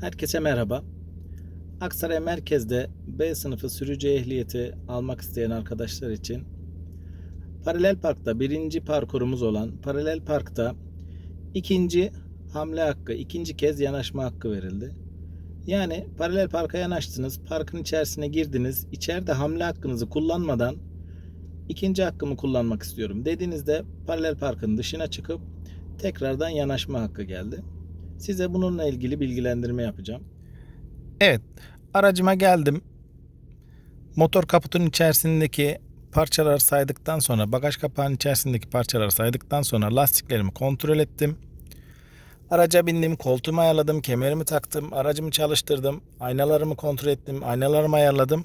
Herkese merhaba. Aksaray Merkez'de B sınıfı sürücü ehliyeti almak isteyen arkadaşlar için Paralel Park'ta birinci parkurumuz olan Paralel Park'ta ikinci hamle hakkı, ikinci kez yanaşma hakkı verildi. Yani paralel parka yanaştınız, parkın içerisine girdiniz, içeride hamle hakkınızı kullanmadan ikinci hakkımı kullanmak istiyorum dediğinizde paralel parkın dışına çıkıp tekrardan yanaşma hakkı geldi. Size bununla ilgili bilgilendirme yapacağım. Evet, aracıma geldim. Motor kaputun içerisindeki parçaları saydıktan sonra, bagaj kapağının içerisindeki parçaları saydıktan sonra lastiklerimi kontrol ettim. Araca bindim, koltuğumu ayarladım, kemerimi taktım, aracımı çalıştırdım, aynalarımı kontrol ettim, aynalarımı ayarladım.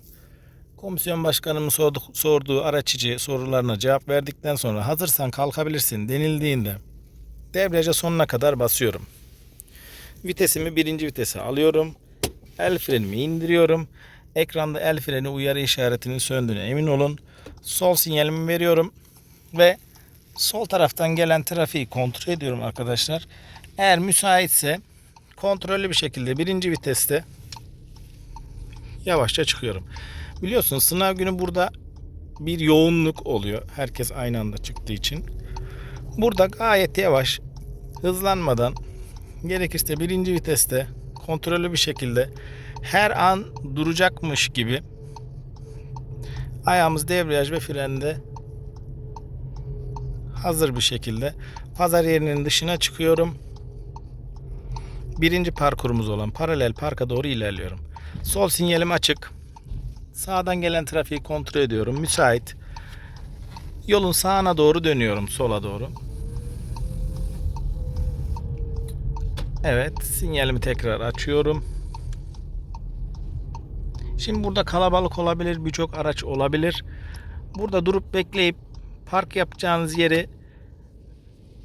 Komisyon başkanımın sordu- sorduğu araç içi sorularına cevap verdikten sonra hazırsan kalkabilirsin denildiğinde debriyaja sonuna kadar basıyorum. Vitesimi birinci vitese alıyorum. El frenimi indiriyorum. Ekranda el freni uyarı işaretinin söndüğüne emin olun. Sol sinyalimi veriyorum. Ve sol taraftan gelen trafiği kontrol ediyorum arkadaşlar. Eğer müsaitse kontrollü bir şekilde birinci viteste yavaşça çıkıyorum. Biliyorsunuz sınav günü burada bir yoğunluk oluyor. Herkes aynı anda çıktığı için. Burada gayet yavaş, hızlanmadan gerekirse birinci viteste kontrollü bir şekilde her an duracakmış gibi ayağımız debriyaj ve frende hazır bir şekilde pazar yerinin dışına çıkıyorum. Birinci parkurumuz olan paralel parka doğru ilerliyorum. Sol sinyalim açık. Sağdan gelen trafiği kontrol ediyorum. Müsait. Yolun sağına doğru dönüyorum. Sola doğru. Evet, sinyalimi tekrar açıyorum. Şimdi burada kalabalık olabilir, birçok araç olabilir. Burada durup bekleyip park yapacağınız yeri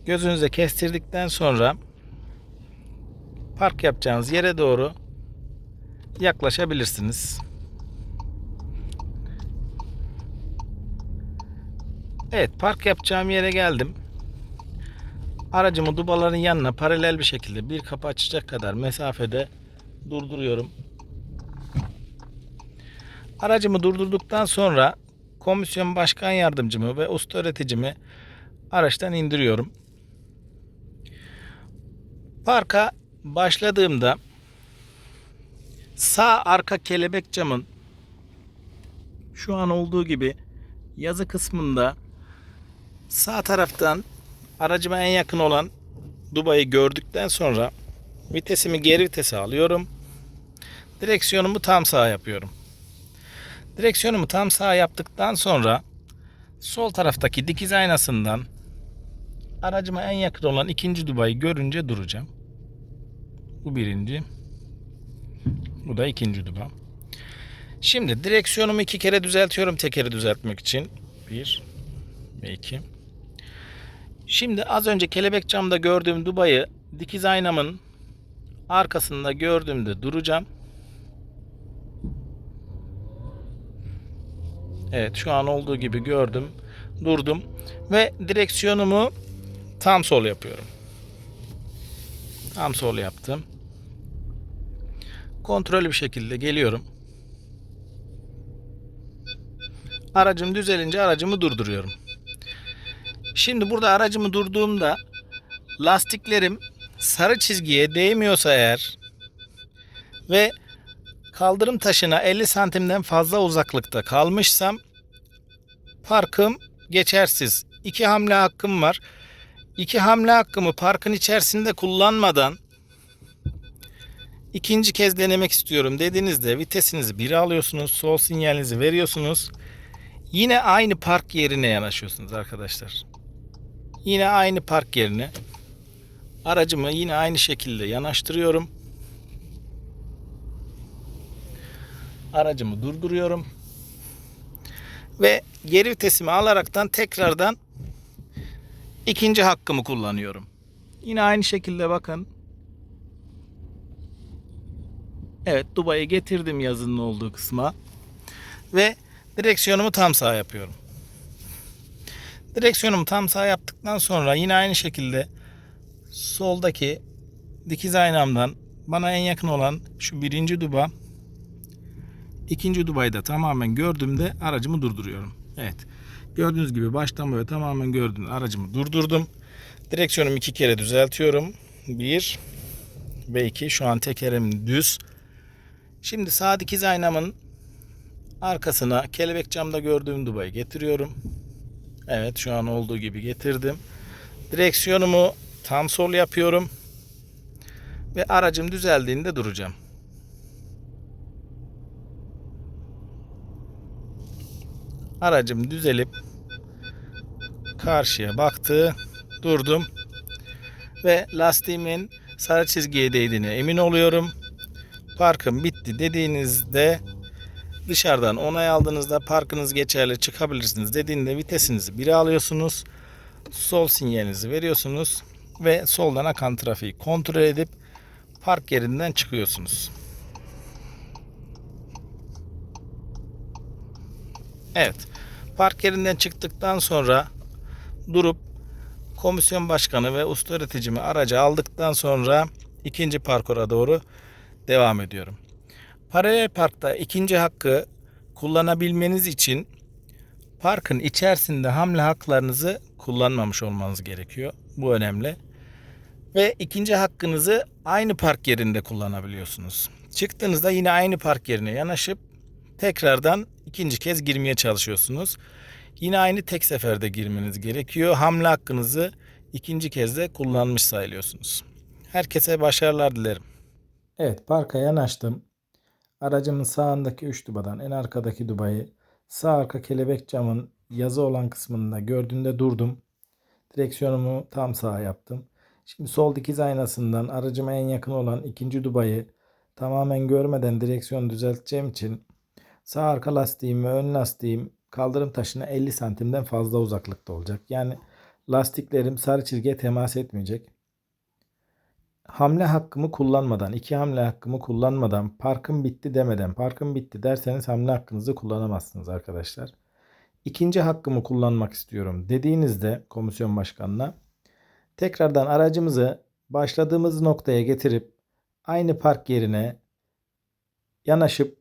gözünüze kestirdikten sonra park yapacağınız yere doğru yaklaşabilirsiniz. Evet, park yapacağım yere geldim. Aracımı dubaların yanına paralel bir şekilde bir kapı açacak kadar mesafede durduruyorum. Aracımı durdurduktan sonra komisyon başkan yardımcımı ve usta öğreticimi araçtan indiriyorum. Parka başladığımda sağ arka kelebek camın şu an olduğu gibi yazı kısmında sağ taraftan aracıma en yakın olan Dubai'yi gördükten sonra vitesimi geri vitese alıyorum. Direksiyonumu tam sağ yapıyorum. Direksiyonumu tam sağ yaptıktan sonra sol taraftaki dikiz aynasından aracıma en yakın olan ikinci Dubai'yi görünce duracağım. Bu birinci. Bu da ikinci Dubai. Şimdi direksiyonumu iki kere düzeltiyorum tekeri düzeltmek için. Bir ve iki. Şimdi az önce kelebek camda gördüğüm Dubai'yi dikiz aynamın arkasında gördüğümde duracağım. Evet şu an olduğu gibi gördüm. Durdum. Ve direksiyonumu tam sol yapıyorum. Tam sol yaptım. Kontrollü bir şekilde geliyorum. Aracım düzelince aracımı durduruyorum. Şimdi burada aracımı durduğumda lastiklerim sarı çizgiye değmiyorsa eğer ve kaldırım taşına 50 santimden fazla uzaklıkta kalmışsam parkım geçersiz. İki hamle hakkım var. İki hamle hakkımı parkın içerisinde kullanmadan ikinci kez denemek istiyorum dediğinizde vitesinizi 1'e alıyorsunuz. Sol sinyalinizi veriyorsunuz. Yine aynı park yerine yanaşıyorsunuz arkadaşlar. Yine aynı park yerine aracımı yine aynı şekilde yanaştırıyorum. Aracımı durduruyorum. Ve geri vitesimi alaraktan tekrardan ikinci hakkımı kullanıyorum. Yine aynı şekilde bakın. Evet Dubai'yi getirdim yazının olduğu kısma. Ve direksiyonumu tam sağ yapıyorum. Direksiyonumu tam sağ yaptıktan sonra yine aynı şekilde soldaki dikiz aynamdan bana en yakın olan şu birinci duba. İkinci dubayı da tamamen gördüğümde aracımı durduruyorum. Evet. Gördüğünüz gibi baştan böyle tamamen gördüğümde aracımı durdurdum. Direksiyonumu iki kere düzeltiyorum. Bir ve iki. Şu an tekerim düz. Şimdi sağ dikiz aynamın arkasına kelebek camda gördüğüm dubayı getiriyorum. Evet şu an olduğu gibi getirdim. Direksiyonumu tam sol yapıyorum. Ve aracım düzeldiğinde duracağım. Aracım düzelip karşıya baktı. Durdum. Ve lastiğimin sarı çizgiye değdiğine emin oluyorum. Parkım bitti dediğinizde dışarıdan onay aldığınızda parkınız geçerli çıkabilirsiniz dediğinde vitesinizi 1'e alıyorsunuz. Sol sinyalinizi veriyorsunuz ve soldan akan trafiği kontrol edip park yerinden çıkıyorsunuz. Evet. Park yerinden çıktıktan sonra durup komisyon başkanı ve usta öğreticimi aracı aldıktan sonra ikinci parkura doğru devam ediyorum. Paralel parkta ikinci hakkı kullanabilmeniz için parkın içerisinde hamle haklarınızı kullanmamış olmanız gerekiyor. Bu önemli. Ve ikinci hakkınızı aynı park yerinde kullanabiliyorsunuz. Çıktığınızda yine aynı park yerine yanaşıp tekrardan ikinci kez girmeye çalışıyorsunuz. Yine aynı tek seferde girmeniz gerekiyor. Hamle hakkınızı ikinci kez de kullanmış sayılıyorsunuz. Herkese başarılar dilerim. Evet parka yanaştım. Aracımın sağındaki 3 dubadan en arkadaki dubayı sağ arka kelebek camın yazı olan kısmında gördüğümde durdum. Direksiyonumu tam sağa yaptım. Şimdi sol dikiz aynasından aracıma en yakın olan ikinci dubayı tamamen görmeden direksiyonu düzelteceğim için sağ arka lastiğim ve ön lastiğim kaldırım taşına 50 santimden fazla uzaklıkta olacak. Yani lastiklerim sarı çizgiye temas etmeyecek. Hamle hakkımı kullanmadan, iki hamle hakkımı kullanmadan, parkım bitti demeden, parkım bitti derseniz hamle hakkınızı kullanamazsınız arkadaşlar. İkinci hakkımı kullanmak istiyorum dediğinizde komisyon başkanına tekrardan aracımızı başladığımız noktaya getirip aynı park yerine yanaşıp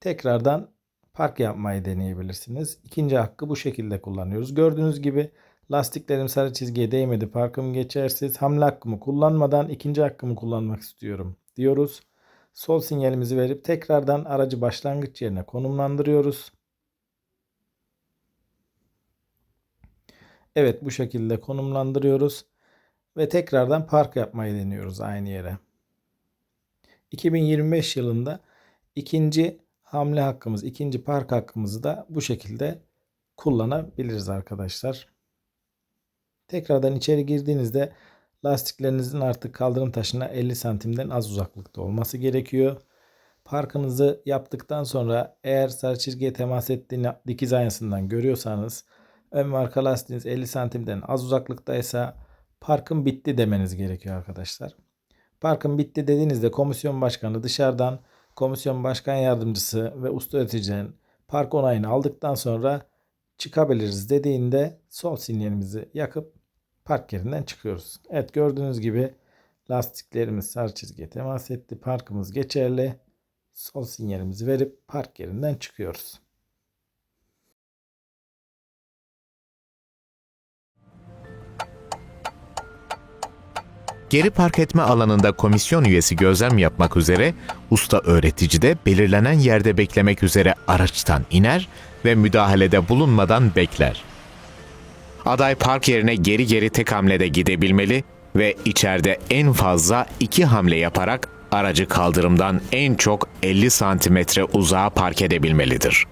tekrardan park yapmayı deneyebilirsiniz. İkinci hakkı bu şekilde kullanıyoruz. Gördüğünüz gibi lastiklerim sarı çizgiye değmedi. Parkım geçersiz. Hamle hakkımı kullanmadan ikinci hakkımı kullanmak istiyorum diyoruz. Sol sinyalimizi verip tekrardan aracı başlangıç yerine konumlandırıyoruz. Evet bu şekilde konumlandırıyoruz ve tekrardan park yapmayı deniyoruz aynı yere. 2025 yılında ikinci hamle hakkımız, ikinci park hakkımızı da bu şekilde kullanabiliriz arkadaşlar. Tekrardan içeri girdiğinizde lastiklerinizin artık kaldırım taşına 50 santimden az uzaklıkta olması gerekiyor. Parkınızı yaptıktan sonra eğer sarı çizgiye temas ettiğini dikiz aynasından görüyorsanız ön ve arka lastiğiniz 50 santimden az uzaklıktaysa parkın bitti demeniz gerekiyor arkadaşlar. Parkın bitti dediğinizde komisyon başkanı dışarıdan komisyon başkan yardımcısı ve usta öğreticinin park onayını aldıktan sonra çıkabiliriz dediğinde sol sinyalimizi yakıp park yerinden çıkıyoruz. Evet gördüğünüz gibi lastiklerimiz sarı çizgiye temas etti. Parkımız geçerli. Sol sinyalimizi verip park yerinden çıkıyoruz. Geri park etme alanında komisyon üyesi gözlem yapmak üzere usta öğretici de belirlenen yerde beklemek üzere araçtan iner ve müdahalede bulunmadan bekler. Aday park yerine geri geri tek hamlede gidebilmeli ve içeride en fazla iki hamle yaparak aracı kaldırımdan en çok 50 santimetre uzağa park edebilmelidir.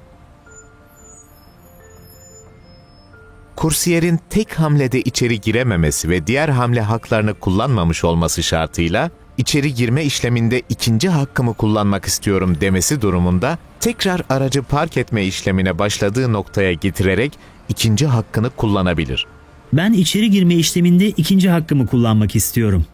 Kursiyerin tek hamlede içeri girememesi ve diğer hamle haklarını kullanmamış olması şartıyla içeri girme işleminde ikinci hakkımı kullanmak istiyorum demesi durumunda tekrar aracı park etme işlemine başladığı noktaya getirerek ikinci hakkını kullanabilir. Ben içeri girme işleminde ikinci hakkımı kullanmak istiyorum.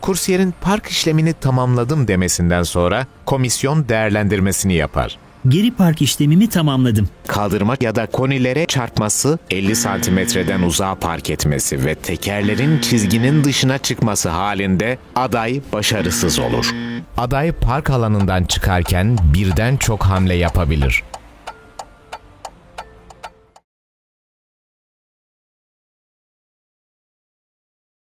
Kursiyerin park işlemini tamamladım demesinden sonra komisyon değerlendirmesini yapar. Geri park işlemimi tamamladım. Kaldırma ya da konilere çarpması, 50 santimetreden uzağa park etmesi ve tekerlerin çizginin dışına çıkması halinde aday başarısız olur. Aday park alanından çıkarken birden çok hamle yapabilir.